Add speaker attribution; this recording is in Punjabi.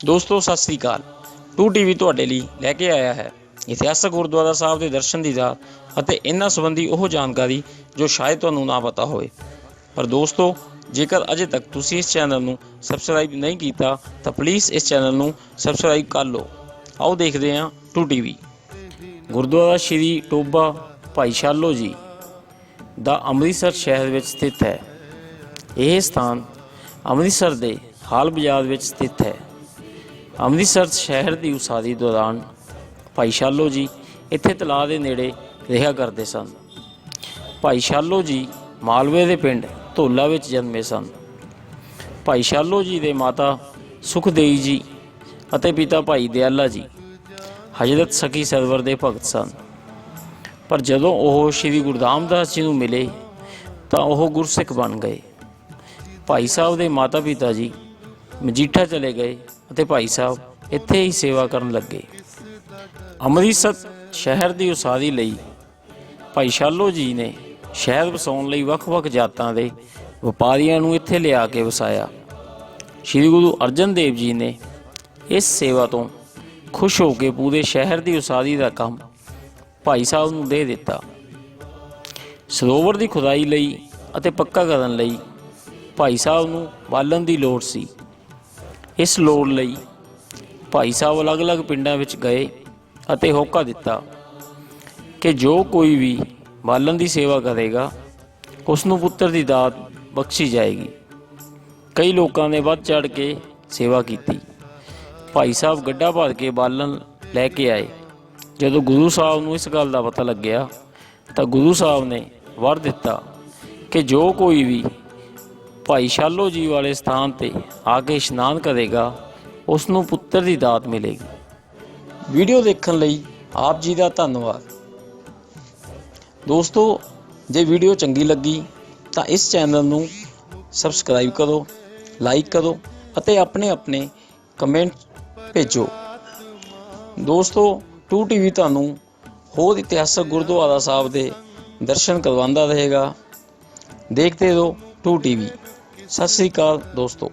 Speaker 1: ਦੋਸਤੋ, ਸਤਿ ਸ੍ਰੀ ਅਕਾਲ। 2 ਟੀਵੀ ਤੁਹਾਡੇ ਲਈ ਲੈ ਕੇ ਆਇਆ ਹੈ। ਇਤਿਹਾਸਕ ਗੁਰਦੁਆਰਾ ਸਾਹਿਬ ਦੇ ਦਰਸ਼ਨ ਦੀਦਾਰ ਅਤੇ ਇਹਨਾਂ ਸੰਬੰਧੀ ਉਹ ਜਾਣਕਾਰੀ ਜੋ ਸ਼ਾਇਦ ਤੁਹਾਨੂੰ ਨਾ ਪਤਾ ਹੋਵੇ। ਪਰ ਦੋਸਤੋ, ਜੇਕਰ ਅਜੇ ਤੱਕ ਤੁਸੀਂ ਇਸ ਚੈਨਲ ਨੂੰ ਸਬਸਕ੍ਰਾਈਬ ਨਹੀਂ ਕੀਤਾ, ਤਾਂ ਪਲੀਜ਼ ਇਸ ਚੈਨਲ ਨੂੰ ਸਬਸਕ੍ਰਾਈਬ ਕਰ ਲਓ। ਆਓ ਦੇਖਦੇ ਹਾਂ 2 ਟੀਵੀ। ਗੁਰਦੁਆਰਾ ਸ਼੍ਰੀ ਟੋਬਾ ਭਾਈ ਸ਼ਾਲੋ ਜੀ ਦਾ ਅੰਮ੍ਰਿਤਸਰ ਸ਼ਹਿਰ ਵਿੱਚ ਸਥਿਤ ਹੈ। ਇਹ ਸਥਾਨ ਅੰਮ੍ਰਿਤਸਰ ਦੇ ਹਾਲ ਬਾਜ਼ਾਰ ਵਿੱਚ ਸਥਿਤ ਹੈ। ਅੰਮ੍ਰਿਤਸਰ ਸ਼ਹਿਰ ਦੀ ਉਸਾਰੀ ਦੌਰਾਨ ਭਾਈ ਸ਼ਾਲੋ ਜੀ ਇੱਥੇ ਤਲਾਅ ਦੇ ਨੇੜੇ ਰਿਹਾ ਕਰਦੇ ਸਨ। ਭਾਈ ਸ਼ਾਲੋ ਜੀ ਮਾਲਵੇ ਦੇ ਪਿੰਡ ਧੋਲਾ ਵਿੱਚ ਜਨਮੇ ਸਨ। ਭਾਈ ਸ਼ਾਲੋ ਜੀ ਦੇ ਮਾਤਾ ਸੁਖਦੇਈ ਜੀ ਅਤੇ ਪਿਤਾ ਭਾਈ ਦਿਆਲਾ ਜੀ ਹਜ਼ਰਤ ਸਖੀ ਸਰਵਰ ਦੇ ਭਗਤ ਸਨ। ਪਰ ਜਦੋਂ ਉਹ ਸ੍ਰੀ ਗੁਰੂ ਰਾਮਦਾਸ ਜੀ ਨੂੰ ਮਿਲੇ ਤਾਂ ਉਹ ਗੁਰਸਿੱਖ ਬਣ ਗਏ। ਭਾਈ ਸਾਹਿਬ ਦੇ ਮਾਤਾ ਪਿਤਾ ਜੀ ਮਜੀਠਾ ਚਲੇ ਗਏ ਅਤੇ ਭਾਈ ਸਾਹਿਬ ਇੱਥੇ ਹੀ ਸੇਵਾ ਕਰਨ ਲੱਗੇ। ਅੰਮ੍ਰਿਤਸਰ ਸ਼ਹਿਰ ਦੀ ਉਸਾਰੀ ਲਈ ਭਾਈ ਸ਼ਾਲੋ ਜੀ ਨੇ ਸ਼ਹਿਰ ਵਸਾਉਣ ਲਈ ਵੱਖ-ਵੱਖ ਜਾਤਾਂ ਦੇ ਵਪਾਰੀਆਂ ਨੂੰ ਇੱਥੇ ਲਿਆ ਕੇ ਵਸਾਇਆ। ਸ੍ਰੀ ਗੁਰੂ ਅਰਜਨ ਦੇਵ ਜੀ ਨੇ ਇਸ ਸੇਵਾ ਤੋਂ ਖੁਸ਼ ਹੋ ਕੇ ਪੂਰੇ ਸ਼ਹਿਰ ਦੀ ਉਸਾਰੀ ਦਾ ਕੰਮ ਭਾਈ ਸਾਹਿਬ ਨੂੰ ਦੇ ਦਿੱਤਾ। ਸਰੋਵਰ ਦੀ ਖੁਦਾਈ ਲਈ ਅਤੇ ਪੱਕਾ ਕਰਨ ਲਈ ਭਾਈ ਸਾਹਿਬ ਨੂੰ ਬਾਲਣ ਦੀ ਲੋੜ ਸੀ। ਇਸ ਲੋੜ ਲਈ ਭਾਈ ਸਾਹਿਬ ਅਲੱਗ-ਅਲੱਗ ਪਿੰਡਾਂ ਵਿੱਚ ਗਏ ਅਤੇ ਹੋਕਾ ਦਿੱਤਾ ਕਿ ਜੋ ਕੋਈ ਵੀ ਬਾਲਣ ਦੀ ਸੇਵਾ ਕਰੇਗਾ ਉਸ ਨੂੰ ਪੁੱਤਰ ਦੀ ਦਾਤ ਬਖਸ਼ੀ ਜਾਏਗੀ। ਕਈ ਲੋਕਾਂ ਨੇ ਵੱਧ ਚੜ ਕੇ ਸੇਵਾ ਕੀਤੀ। ਭਾਈ ਸਾਹਿਬ ਗੱਡਾ ਭਰ ਕੇ ਬਾਲਣ ਲੈ ਕੇ ਆਏ। ਜਦੋਂ ਗੁਰੂ ਸਾਹਿਬ ਨੂੰ ਇਸ ਗੱਲ ਦਾ ਪਤਾ ਲੱਗਿਆ, ਤਾਂ ਗੁਰੂ ਸਾਹਿਬ ਨੇ ਵਰ ਦਿੱਤਾ ਕਿ ਜੋ ਕੋਈ ਵੀ ਭਾਈ ਸ਼ਾਲੋ ਜੀ ਵਾਲੇ ਸਥਾਨ ਤੇ ਆ ਕੇ ਇਸ਼ਨਾਨ ਕਰੇਗਾ ਉਸ ਨੂੰ ਪੁੱਤਰ ਦੀ ਦਾਤ ਮਿਲੇਗੀ। ਵੀਡੀਓ ਦੇਖਣ ਲਈ ਆਪ ਜੀ ਦਾ ਧੰਨਵਾਦ। ਦੋਸਤੋ, ਜੇ ਵੀਡੀਓ ਚੰਗੀ ਲੱਗੀ, ਤਾਂ ਇਸ ਚੈਨਲ ਨੂੰ ਸਬਸਕ੍ਰਾਈਬ ਕਰੋ, ਲਾਈਕ ਕਰੋ ਅਤੇ ਆਪਣੇ ਆਪਣੇ ਕਮੈਂਟ ਭੇਜੋ। ਦੋਸਤੋ 2 ਟੀਵੀ ਤੁਹਾਨੂੰ ਹੋਰ ਇਤਿਹਾਸਕ ਗੁਰਦੁਆਰਾ ਸਾਹਿਬ ਦੇ ਦਰਸ਼ਨ ਕਰਵਾਉਂਦਾ ਰਹੇਗਾ। ਦੇਖਦੇ ਰਹੋ 2 ਟੀਵੀ। ਸਤਿ ਸ੍ਰੀ ਅਕਾਲ ਦੋਸਤੋ।